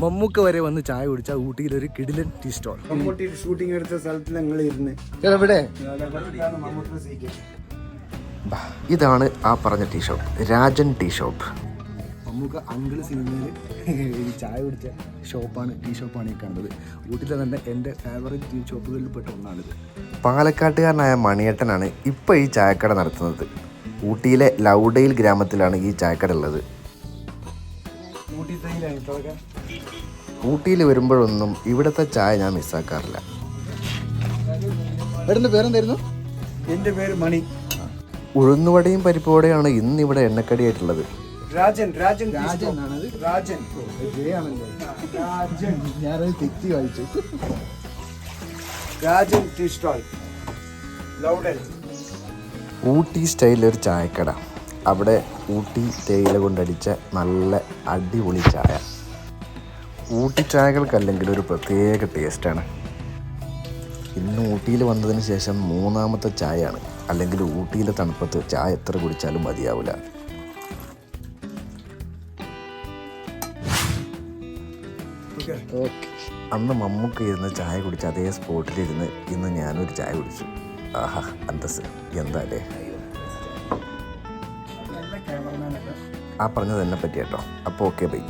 മമ്മൂക്ക വരെ വന്ന് ചായ കുടിച്ച ഊട്ടിയിൽ ഒരു കിടിലൻ ടീ സ്റ്റോൾ. മമ്മൂട്ടി ഷൂട്ടിംഗ് എടുത്ത സ്ഥലത്ത് ഞങ്ങൾ ഇരുന്ന്. സീറ്റ് ഇതാണ് ആ പറഞ്ഞ tea shop. Rajan tea shop. Mammookka uncle സിനിമയിൽ ഈ ചായ കുടിച്ച ഷോപ്പാണ് ടീ ഷോപ്പാണ് ഈ കണ്ടത് ഊട്ടിയിലെ തന്നെ എന്റെ ഫേവറേറ്റ് ടീ ഷോപ്പുകളിൽ പെട്ട ഒന്നാണിത്. പാലക്കാട്ടുകാരനായ മണിയേട്ടനാണ് ഇപ്പോൾ ഈ ചായക്കട നടത്തുന്നത്. ഊട്ടിയിലെ ലൗഡയിൽ ഗ്രാമത്തിലാണ് ഈ ചായക്കട ഉള്ളത്. ഊട്ടിയിൽ വരുമ്പോഴൊന്നും ഇവിടുത്തെ ചായ ഞാൻ മിസ്സാക്കാറില്ല. ഏട്ടന്റെ പേരെന്തായിരുന്നു? എന്റെ പേര് മണി. ഉഴുന്നുവടയും പരിപ്പുവടയാണ് ഇന്നിവിടെ എണ്ണക്കടിയായിട്ടുള്ളത്. രാജൻ രാജൻ രാജൻ രാജൻ. രാജൻ. ഞാനത് തെറ്റി വായിച്ചു. Rajan tea stall. ഊട്ടി സ്റ്റൈലൊരു ചായക്കട. അവിടെ ഊട്ടി തേയില കൊണ്ടടിച്ച നല്ല അടിപൊളി ചായ. ഊട്ടി ചായകൾക്കല്ലെങ്കിൽ ഒരു പ്രത്യേക ടേസ്റ്റാണ്. ഇന്ന് ഊട്ടിയിൽ വന്നതിന് ശേഷം മൂന്നാമത്തെ ചായയാണ്. അല്ലെങ്കിൽ ഊട്ടിയിലെ തണുപ്പത്ത് ചായ എത്ര കുടിച്ചാലും മതിയാവില്ല അന്ന് മമ്മൂക്ക് ഇരുന്ന് ചായ കുടിച്ച് അതേ സ്പോട്ടിലിരുന്ന് ഇന്ന് ഞാനൊരു ചായ കുടിച്ചു. ആഹാ അന്തസ് എന്താ അല്ലേ? ആ പറഞ്ഞത് എന്നെ പറ്റി കേട്ടോ. അപ്പോൾ ഓക്കെ ബൈ